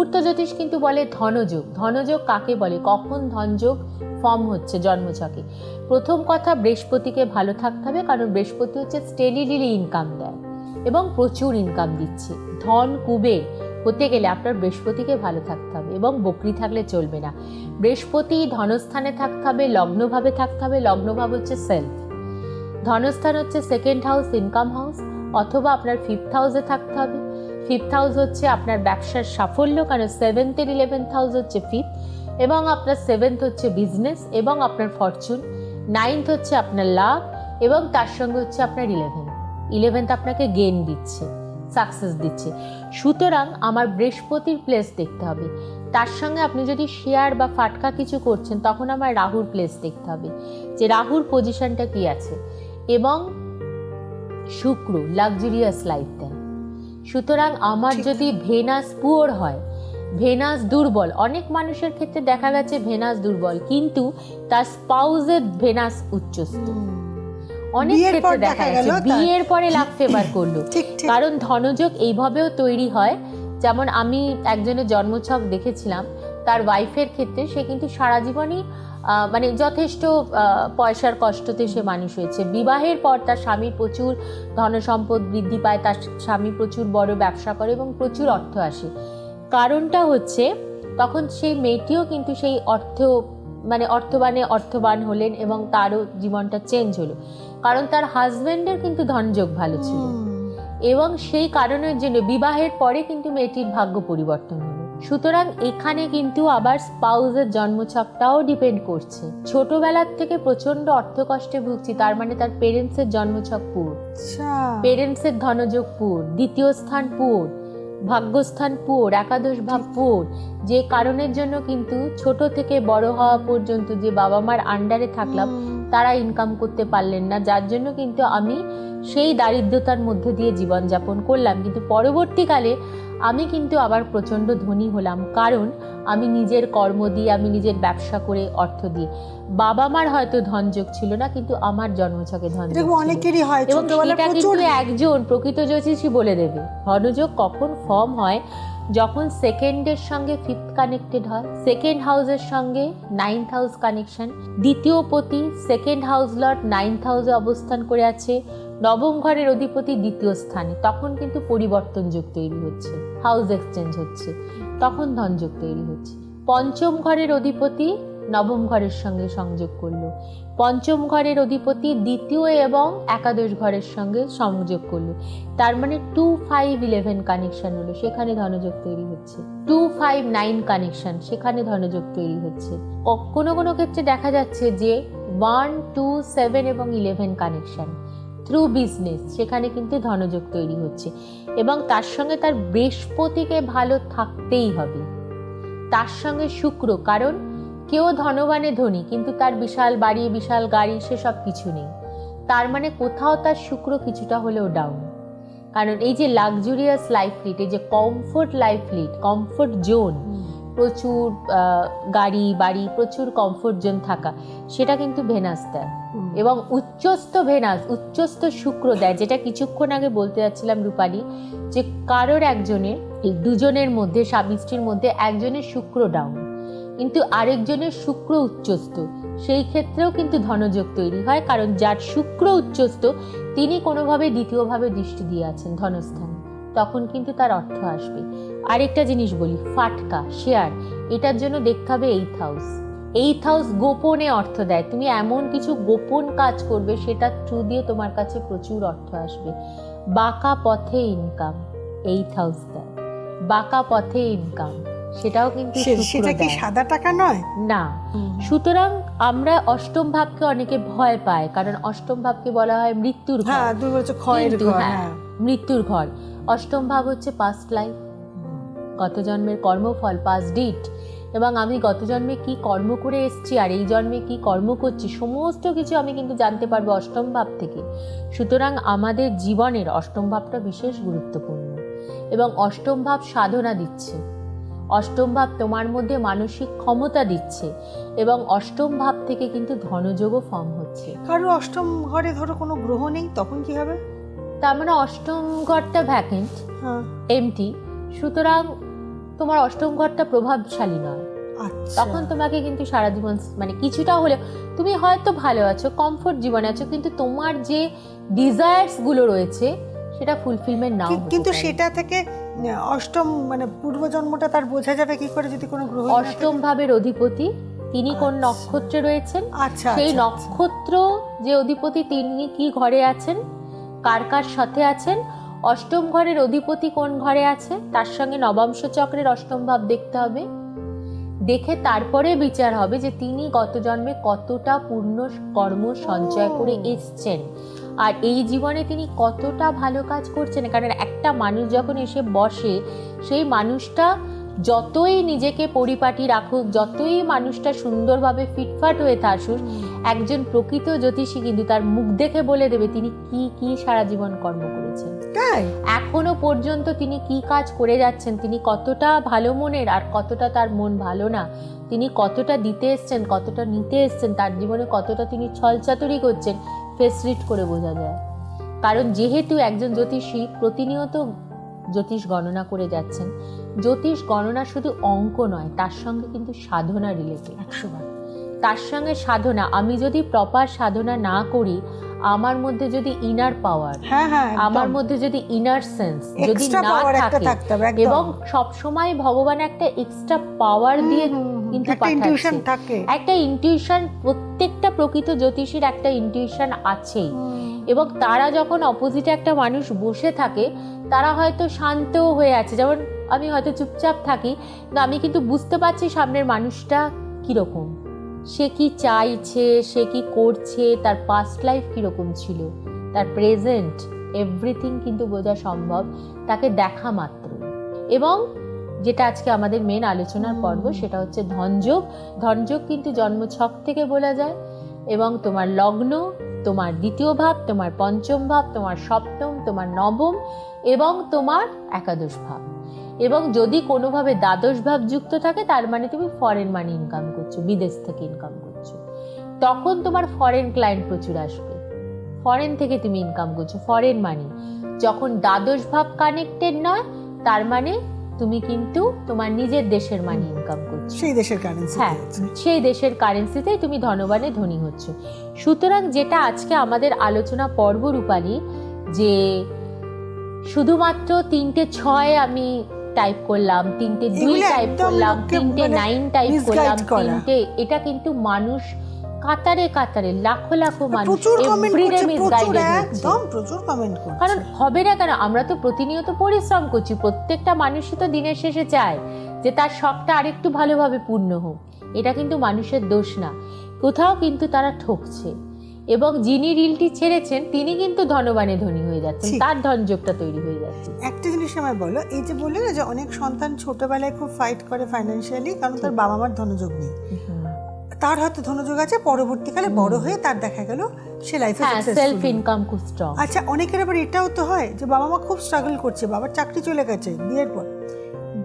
মুহূর্ত জ্যোতিষ কিন্তু বলে ধনযোগ। ধনযোগ কাকে বলে? কখন ধনযোগ ফর্ম হচ্ছে জন্মছকে? প্রথম কথা, বৃহস্পতিকে ভালো থাকতে হবে কারণ বৃহস্পতি হচ্ছে স্টেডিলি ইনকাম দেয় এবং প্রচুর ইনকাম দিচ্ছে। ধন, কুবের হতে গেলে আপনার বৃহস্পতিকে ভালো থাকতে হবে এবং বকরি থাকলে চলবে না। বৃহস্পতি ধনস্থানে থাকতে হবে, লগ্নভাবে থাকতে হবে, লগ্নভাব হচ্ছে সেলফ ধনস্থান হচ্ছে সেকেন্ড হাউস ইনকাম হাউস অথবা আপনার ফিফথ হাউসে থাকতে হবে। ফিফথ হাউস হচ্ছে আপনার ব্যবসার সাফল্য, কারণ সেভেন্থের ইলেভেন্থ হাউস হচ্ছে ফিফথ এবং আপনার সেভেন্থ হচ্ছে বিজনেস এবং আপনার ফরচুন নাইন্থ হচ্ছে আপনার লাভ এবং তার সঙ্গে হচ্ছে আপনার ইলেভেন্থ ইলেভেন্থ আপনাকে গেন দিচ্ছে সাকসেস দিচ্ছে। সুতরাং আমার বৃহস্পতির প্লেস দেখতে হবে। তার সঙ্গে আপনি যদি শেয়ার বা ফাটকা কিছু করছেন, তখন আমার রাহুর প্লেস দেখতে হবে, যে রাহুর পজিশনটা কি আছে, এবং শুক্র লাক্সারিয়াস লাইফ সুতরাং আমার যদি ভেনাস পুয়োর হয় ভেনাস দুর্বল অনেক মানুষের ক্ষেত্রে দেখা গেছে ভেনাস দুর্বল কিন্তু তার স্পাউজের ভেনাস উচ্চস্থ। অনেক ক্ষেত্রে দেখা গেছে বিয়ের পরে লাভ ফেভার করল। কারণ ধনযোগ এইভাবেও তৈরি হয়। যেমন আমি একজনের জন্মছক দেখেছিলাম তার ওয়াইফের ক্ষেত্রে সে কিন্তু সারা জীবনই মানে যথেষ্ট পয়সার কষ্টতে সে মানুষ হয়েছে। বিবাহের পর তার স্বামীর প্রচুর ধনসম্পদ বৃদ্ধি পায় তার স্বামী প্রচুর বড় ব্যবসা করে এবং প্রচুর অর্থ আসে। কারণটা হচ্ছে তখন সেই মেয়েটিও কিন্তু সেই অর্থ মানে অর্থবানে অর্থবান হলেন এবং তারও জীবনটা চেঞ্জ হলো। কারণ তার হাজব্যান্ডের কিন্তু ধনযোগ ভালো ছিল। এবং সেই কারণের জন্য বিবাহের পরে কিন্তু মেয়েটির ভাগ্য পরিবর্তন সুতরাং এখানে কিন্তু আবার স্পাউজের জন্মছকটাও ডিপেন্ড করছে। ছোটবেলার থেকে প্রচণ্ড অর্থকষ্টে ভুগছি তার মানে তার পেরেন্টসের জন্মছক পুর আচ্ছা। পেরেন্টসের ধনযোগ পুর দ্বিতীয় স্থান পুর ভাগ্যস্থান পুর একাদশ ভাব পুর যে কারণের জন্য কিন্তু ছোট থেকে বড় হওয়া পর্যন্ত যে বাবা মার আন্ডারে থাকলাম তারা ইনকাম করতে পারলেন না। যার জন্য কিন্তু আমি সেই দারিদ্রতার মধ্যে দিয়ে জীবনযাপন করলাম। কিন্তু পরবর্তীকালে আমি কিন্তু আবার প্রচণ্ড ধনী হলাম কারণ আমি নিজের কর্ম দিয়ে আমি নিজের ব্যবসা করে অর্থ দিয়ে বাবা মার হয়তো ধনযোগ ছিল না কিন্তু আমার জন্মছকে ধনযোগ অনেকেরই হয় এবং সেটা কিন্তু একজন প্রকৃত জ্যোতিষী বলে দেবে। ধনযোগ কখন ফর্ম হয়? যখন সেকেন্ডের সঙ্গে ফিফথ কানেক্টেড হয় সেকেন্ড হাউসের সঙ্গে নাইন্থ হাউস কানেকশন দ্বিতীয় পতি সেকেন্ড হাউস লট নাইন্থ হাউসে অবস্থান করে আছে নবম ঘরের অধিপতি দ্বিতীয় স্থানে। তখন কিন্তু পরিবর্তন যোগ তৈরি হচ্ছে। হাউস এক্সচেঞ্জ হচ্ছে। তখন ধনযোগ তৈরি হচ্ছে। পঞ্চম ঘরের অধিপতি নবম ঘরের সঙ্গে সংযোগ করল। পঞ্চম ঘরের অধিপতি দ্বিতীয় এবং একাদশ ঘরের সঙ্গে সংযোগ করল। তার মানে টু ফাইভ ইলেভেন কানেকশন হলো। সেখানে ধনযোগ তৈরি হচ্ছে। টু ফাইভ নাইন কানেকশন সেখানে ধনযোগ তৈরি হচ্ছে। কোনো কোনো ক্ষেত্রে দেখা যাচ্ছে যে ওয়ান টু সেভেন এবং ইলেভেন কানেকশন থ্রু বিজনেস সেখানে কিন্তু ধনযোগ তৈরি হচ্ছে। এবং তার সঙ্গে তার বৃহস্পতিকে ভালো থাকতেই হবে। তার সঙ্গে শুক্র, কারণ কেউ ধনবানে ধনী, কিন্তু তার বিশাল বাড়ি, বিশাল গাড়ি সেসব কিছু নেই। তার মানে কোথাও তার শুক্র কিছুটা হলেও ডাউন কারণ এই যে লাক্সুরিয়াস লাইফ লিড এই যে comfort life lead comfort zone প্রচুর গাড়ি, বাড়ি, প্রচুর কমফোর্ট জোন থাকা, সেটা কিন্তু ভেনাস দেয়। এবং উচ্চস্থ ভেনাস, উচ্চস্থ শুক্র দেয়, যেটা কিছুক্ষণ আগে বলতে যাচ্ছিলাম রূপালী, যে কারোর একজনের, এই দুজনের মধ্যে স্বামী স্ত্রীর মধ্যে একজনের শুক্র ডাউন কিন্তু আরেকজনের শুক্র উচ্চস্থ। সেই ক্ষেত্রেও কিন্তু ধনযোগ তৈরি হয়, কারণ যার শুক্র উচ্চস্থ, তিনি কোনোভাবে দ্বিতীয়ভাবে দৃষ্টি দিয়ে আছেন ধনস্থানে। তখন কিন্তু তার অর্থ আসবে। আরেকটা জিনিস বলি, ফাটকা শেয়ার এটার জন্য দেখতে হবে এইথ হাউস এইথ হাউস গোপনে অর্থ দেয়। তুমি এমন কিছু গোপন কাজ করবে সেটা থ্রু দিয়ে তোমার কাছে প্রচুর অর্থ আসবে। বাঁকা পথে ইনকাম এইথ হাউস দেয়। বাঁকা পথে ইনকাম সেটাও কিন্তু সেটা কি সাদা টাকা নয়? না। সুতরাং আমরা অষ্টম ভাবকে অনেকে ভয় পায় কারণ অষ্টম ভাবকে বলা হয় মৃত্যুর ঘর। হ্যাঁ হ্যাঁ, হ্যাঁ। মৃত্যুর ঘর। অষ্টম ভাব হচ্ছে পাস্ট লাইফ গত জন্মের কর্মফল পাস্ট ডিট এবং আমি গত জন্মে কি কর্ম করে এসেছি আর এই জন্মে কি কর্ম করছি সমস্ত কিছু আমি কিন্তু জানতে পারব অষ্টম ভাব থেকে। সুতরাং আমাদের জীবনের অষ্টম ভাবটা বিশেষ গুরুত্বপূর্ণ এবং অষ্টম ভাব সাধনা দিচ্ছে। অষ্টম ভাব তোমার মধ্যে মানসিক ক্ষমতা দিচ্ছে এবং অষ্টম ভাব থেকে কিন্তু ধনযোগও ফর্ম হচ্ছে। কারও অষ্টম ঘরে ধরো কোনো গ্রহ নেই তখন কি হবে? তার মানে অষ্টম ঘরটা ভ্যাকেন্ট এমটি সুতরাং তোমার অষ্টম ঘরটা প্রভাবশালী নয়। আচ্ছা। তখন তোমাকে কিন্তু সারা জীবন মানে কিছুটা হলে তুমি হয়তো ভালো আছো কমফোর্ট জীবনে আছো কিন্তু তোমার যে ডিজায়ার্সগুলো রয়েছে সেটা ফুলফিলমেন্ট নাও কিন্তু সেটা থেকে অষ্টম মানে পূর্বজন্মটা তার বোঝা যাবে কি করে যদি কোনো গ্রহ অষ্টম ভাবের অধিপতি তিনি কোন আচ্ছা। নক্ষত্রে রয়েছেন? আচ্ছা সেই আচ্ছা। নক্ষত্র যে অধিপতি তিনি কি ঘরে আছেন? কার কার সাথে আছেন? অষ্টম ঘরের অধিপতি কোন ঘরে আছে? তার সঙ্গে নবাংশ চক্রের অষ্টম ভাব দেখতে হবে। দেখে তারপরে বিচার হবে যে তিনি গত জন্মে কতটা পূর্ণ কর্ম সঞ্চয় করে এসছেন। আর এই জীবনে তিনি কতটা ভালো কাজ করছেন। কারণ একটা মানুষ যখন এসে বসে, সেই মানুষটা যতই নিজেকে পরিপাটি রাখুক যতই মানুষটা সুন্দরভাবে ফিটফাট হয়ে থাকুক একজন প্রকৃত জ্যোতিষী কিন্তু তার মুখ দেখে বলে দেবে তিনি কি কি সারা জীবন কর্ম করেছেন। এখনও পর্যন্ত তিনি কি কাজ করে যাচ্ছেন তিনি কতটা ভালো মনের আর কতটা তার মন ভালো না তিনি কতটা দিতে এসছেন কতটা নিতে এসছেন তার জীবনে কতটা তিনি ছলচাতুরি করছেন ফেস রিড করে বোঝা যায়। কারণ যেহেতু একজন জ্যোতিষী প্রতিনিয়ত জ্যোতিষ গণনা করে যাচ্ছেন জ্যোতিষ গণনা শুধু অঙ্ক নয় তার সঙ্গে কিন্তু সাধনা রিলেটেড একশো তার সঙ্গে সাধনা আমি যদি প্রপার সাধনা না করি আমার মধ্যে যদি ইনার পাওয়ার হ্যাঁ হ্যাঁ আমার মধ্যে যদি ইনার সেন্স যদি না থাকে এবং সব সময় ভগবান একটা এক্সট্রা পাওয়ার দিয়ে কিন্তু একটা ইনটিউশন প্রত্যেকটা প্রকৃত জ্যোতিষীর একটা ইনটিউশন আছেই। এবং তারা যখন অপোজিটে একটা মানুষ বসে থাকে, তারা হয়তো শান্ত হয়ে আছে। যেমন আমি হয়তো চুপচাপ থাকি, কিন্তু আমি কিন্তু বুঝতে পারছি সামনের মানুষটা কীরকম। সে কি চাইছে, সে কি করছে, তার পাস্ট লাইফ কীরকম ছিল, তার প্রেজেন্ট এভরিথিং কিন্তু বোঝা সম্ভব, তাকে দেখা মাত্র। এবং যেটা আজকে আমাদের মেন আলোচনার পর্ব, সেটা হচ্ছে ধনযোগ। ধনযোগ কিন্তু জন্মছক থেকে বলা যায়, এবং তোমার লগ্ন তোমার দ্বিতীয় ভাব, তোমার পঞ্চম ভাব, তোমার সপ্তম, তোমার নবম এবং তোমার একাদশ ভাব। এবং যদি কোনোভাবে দ্বাদশ ভাব যুক্ত থাকে, তার মানে তুমি ফরেন মানি ইনকাম করছ, বিদেশ থেকে ইনকাম করছ। তখন তোমার ফরেন ক্লায়েন্ট প্রচুর আসবে। ফরেন থেকে তুমি ইনকাম করছ ফরেন মানি যখন দ্বাদশ ভাব কানেক্টেড নয়, তার মানে তুমি কিন্তু তোমার নিজের দেশের মানি ইনকাম করছ। সেই দেশের কারেন্সি হ্যাঁ সেই দেশের কারেন্সিতেই তুমি ধনবানে ধনী হচ্ছ। সুতরাং যেটা আজকে আমাদের আলোচনা পর্ব রূপালী যে শুধুমাত্র তিনটে ছয় আমি টাইপ করলাম তিনটে দুই টাইপ করলাম তিনটে মানে নাইন টাইপ করলাম তিনটে এটা কিন্তু মানুষ কাতারে কাতারে লাখো লাখো মানুষ প্রচুর কমেন্ট everyday প্রচুর হচ্ছে। প্রচুর কমেন্ট করছে। কারণ হবে না কেন আমরা তো প্রতিনিয়ত পরিশ্রম করছি প্রত্যেকটা মানুষই তো দিনের শেষে চায় যে তার শখটা আরেকটু ভালোভাবে পূর্ণ হোক এটা কিন্তু মানুষের দোষ না। কোথাও কিন্তু তারা ঠকছে এবং যিনি রিলটি ছেড়েছেন তিনি কিন্তু ধনবানে ধনী হয়ে যাচ্ছেন তার ধনযোগটা তৈরি হয়ে যাচ্ছে। একটা জিনিস আমায় বলো এই যে বললে না যে অনেক সন্তান ছোটবেলায় খুব ফাইট করে ফাইন্যান্সিয়ালি কারণ তার বাবা মার ধনযোগ নেই। তার হয়তো ধনযোগ আছে পরবর্তীকালে বড় হয়ে তার দেখা গেল সে লাইফে সেলফ ইনকাম খুব স্ট্রং আচ্ছা অনেকের আবার এটাও তো হয় যে বাবা মা খুব স্ট্রাগল করছে বাবার চাকরি চলে গেছে বিয়ের পর।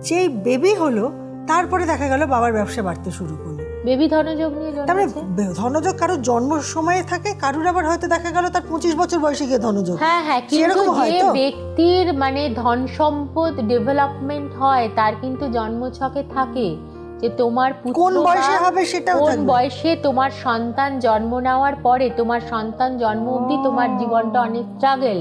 যেই বেবি হলো তারপরে দেখা গেল বাবার ব্যবসা বাড়তে শুরু করল। বেবি ধনযোগ নিয়ে তার মানে ধনযোগ কারোর জন্ম সময়ে থাকে কারোর আবার হয়তো দেখা গেল তার পঁচিশ বছর বয়সে গিয়ে ধনযোগ হ্যাঁ হ্যাঁ সেরকম হয় তো? ব্যক্তির মানে ধন সম্পদ ডেভেলপমেন্ট হয় তার কিন্তু জন্মছকে থাকে। যে তোমার কোন বয়সে হবে সেটাও কোন বয়সে তোমার সন্তান জন্ম নেওয়ার পরে তোমার সন্তান জন্ম অবধি তোমার জীবনটা অনেক স্ট্রাগল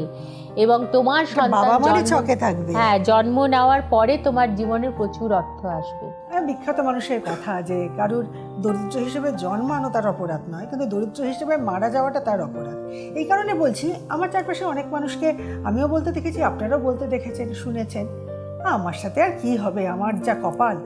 এবং তোমার সন্তান ছকে থাকবে। হ্যাঁ জন্ম নেওয়ার পরে তোমার জীবনে প্রচুর অর্থ আসবে। আর বিখ্যাত মানুষের কথা যে কারুর দরিদ্র হিসেবে জন্মানো তার অপরাধ নয় কিন্তু দরিদ্র হিসেবে মারা যাওয়াটা তার অপরাধ। এই কারণে বলছি আমার চারপাশে অনেক মানুষকে আমিও বলতে দেখেছি আপনারাও বলতে দেখেছেন শুনেছেন। আমার সাথে আর কি হবে? আমার যা কপাল।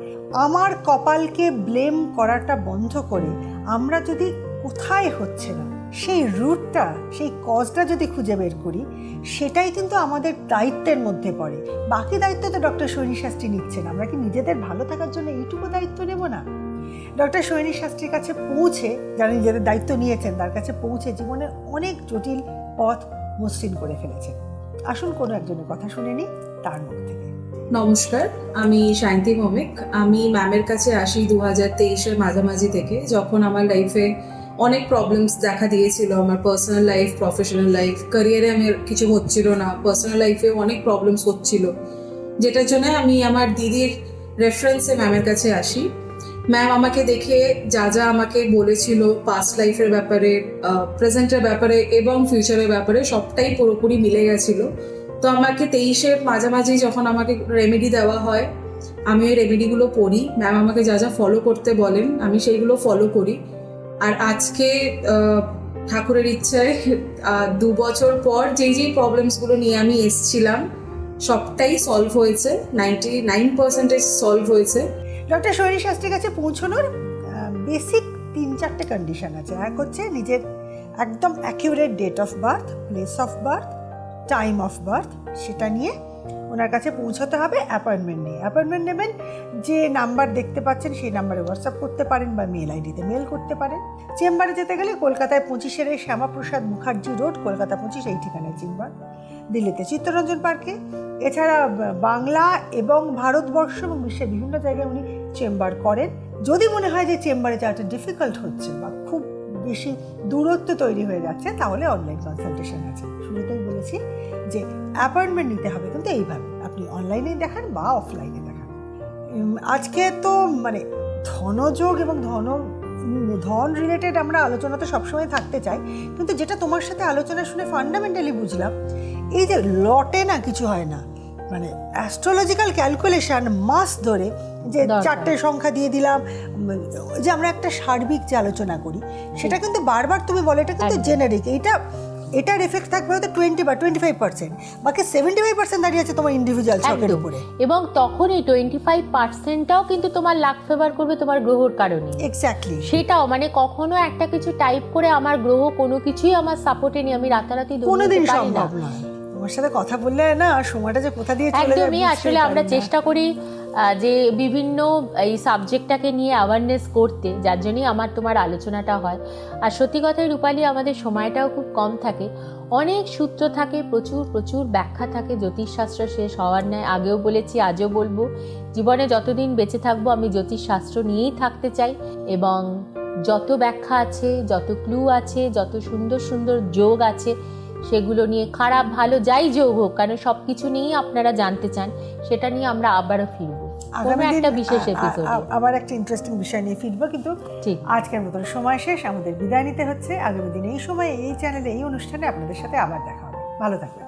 আমার কপালকে ব্লেম করাটা বন্ধ করে আমরা যদি কোথায় হচ্ছে না, সেই রুটটা সেই কজটা যদি খুঁজে বের করি, সেটাই কিন্তু আমাদের দায়িত্বের মধ্যে পড়ে। বাকি দায়িত্ব তো ডক্টর সৈনী শাস্ত্রী নিচ্ছেন। আমরা কি নিজেদের ভালো থাকার জন্য এইটুকু দায়িত্ব নেব না? ডক্টর সৈনী শাস্ত্রীর কাছে পৌঁছে, যারা নিজেদের দায়িত্ব নিয়েছেন, তার কাছে পৌঁছে জীবনের অনেক জটিল পথ মসৃণ করে ফেলেছেন আসুন কোনো একজনের কথা শুনে নিই। তার মুখ থেকে। নমস্কার, আমি শান্তি ভৌমিক আমি ম্যামের কাছে আসি দু হাজার তেইশের মাঝামাঝি থেকে, যখন আমার লাইফে অনেক প্রবলেমস দেখা দিয়েছিল, আমার পার্সোনাল লাইফ প্রফেশনাল লাইফ ক্যারিয়ারে আমার কিছু হচ্ছিল না পার্সোনাল লাইফে অনেক প্রবলেমস হচ্ছিল। যেটার জন্য আমি আমার দিদির রেফারেন্সে ম্যামের কাছে আসি। ম্যাম আমাকে দেখে যা যা আমাকে বলেছিল পাস্ট লাইফের ব্যাপারে প্রেজেন্টের ব্যাপারে এবং ফিউচারের ব্যাপারে সবটাই পুরোপুরি মিলে গেছিল। তো আমাকে তেইশের মাঝামাঝি যখন আমাকে রেমেডি দেওয়া হয়, আমি ওই রেমেডিগুলো পড়ি। ম্যাম আমাকে যা যা ফলো করতে বলেন, আমি সেইগুলো ফলো করি। আর আজকে ঠাকুরের ইচ্ছায় দু বছর পর যেই যেই প্রবলেমসগুলো নিয়ে আমি এসছিলাম, সবটাই সলভ হয়েছে। নাইনটি নাইন পার্সেন্টেজ সলভ হয়েছে। ডক্টর শরীর শাস্ত্রীর কাছে পৌঁছানোর বেসিক তিন চারটে কন্ডিশন আছে। এক হচ্ছে নিজের একদম accurate date of birth place of birth time of birth সেটা নিয়ে ওনার কাছে পৌঁছাতে হবে অ্যাপয়েন্টমেন্ট নিয়ে। অ্যাপয়েন্টমেন্ট নেবেন, যে নাম্বার দেখতে পাচ্ছেন, সেই নাম্বারে হোয়াটসঅ্যাপ করতে পারেন বা মেল আইডিতে মেল করতে পারেন। চেম্বারে যেতে গেলে কলকাতায় পঁচিশের শ্যামাপ্রসাদ মুখার্জি রোড, কলকাতা পঁচিশ, এই ঠিকানায় চেম্বার দিল্লিতে চিত্তরঞ্জন পার্কে। এছাড়া বাংলা এবং ভারতবর্ষ এবং বিশ্বের বিভিন্ন জায়গায় উনি চেম্বার করেন। যদি মনে হয় যে চেম্বারে যাওয়াটা ডিফিকাল্ট হচ্ছে বা খুব বেশি দূরত্ব তৈরি হয়ে যাচ্ছে, তাহলে অনলাইন কনসালটেশন আছে। শুরুতেই বলেছি যে অ্যাপয়েন্টমেন্ট নিতে হবে, কিন্তু এইভাবে আপনি অনলাইনে দেখান বা অফলাইনে দেখান। আজকে তো মানে ধনযোগ এবং ধন ধন রিলেটেড আমরা আলোচনা তো সবসময় থাকতে চাই, কিন্তু যেটা তোমার সাথে আলোচনা শুনে ফান্ডামেন্টালি বুঝলাম, এই যে লটে না কিছু হয় না মানে অ্যাস্ট্রোলজিক্যাল ক্যালকুলেশন মাস ধরে যে চারটে সংখ্যা দিয়ে দিলাম যে আমরা একটা সার্বিক যে আলোচনা করি সেটা কিন্তু বারবার তুমি বলো এটা কিন্তু। জেনারিক এটা এটার এফেক্ট থাকবে হয়তো টোয়েন্টি বা টোয়েন্টি ফাইভ পার্সেন্ট বাকি সেভেন্টি ফাইভ পার্সেন্ট দাঁড়িয়ে আছে তোমার ইন্ডিভিজুয়াল ছকের উপরে। এবং তখন এই টোয়েন্টি ফাইভ পার্সেন্টটাও কিন্তু তোমার লাক ফেভার করবে তোমার গ্রহর কারণে। এক্স্যাক্টলি সেটাও মানে কখনো একটা কিছু টাইপ করে আমার গ্রহ কোনো কিছুই আমার সাপোর্টে নিয়ে আমি রাতারাতি কোনোদিন সম্ভব নয়। তোমার সাথে কথা বললে না সময়টা যে কোথা দিয়ে চলে যায় আসলে আমরা চেষ্টা করি যে বিভিন্ন, এই সাবজেক্টটাকে নিয়ে অ্যাওয়ারনেস করতে, যার জন্যই আমার তোমার আলোচনাটা হয়। আর সত্যি কথাই রূপালী, আমাদের সময়টাও খুব কম থাকে। অনেক সূত্র থাকে, প্রচুর প্রচুর ব্যাখ্যা থাকে, জ্যোতিষশাস্ত্র শেষ হওয়ার ন্যায়। আগেও বলেছি, আজও বলব, জীবনে যতদিন বেঁচে থাকব, আমি জ্যোতিষশাস্ত্র নিয়েই থাকতে চাই। এবং যত ব্যাখ্যা আছে, যত ক্লু আছে, যত সুন্দর সুন্দর যোগ আছে, সেগুলো নিয়ে খারাপ, ভালো যাই যোগ হোক, কারণ সব কিছু নিয়েই আপনারা জানতে চান, সেটা নিয়ে আমরা আবারও ফিরবো। আগামী একটা বিশেষ এপিসোডে আবার একটা ইন্টারেস্টিং বিষয় নিয়ে ফিরবো কিন্তু আজকের মতন সময় শেষ। আমাদের বিদায় নিতে হচ্ছে। আগামী দিন এই সময় এই চ্যানেলে এই অনুষ্ঠানে আপনাদের সাথে আবার দেখা হবে। ভালো থাকবেন।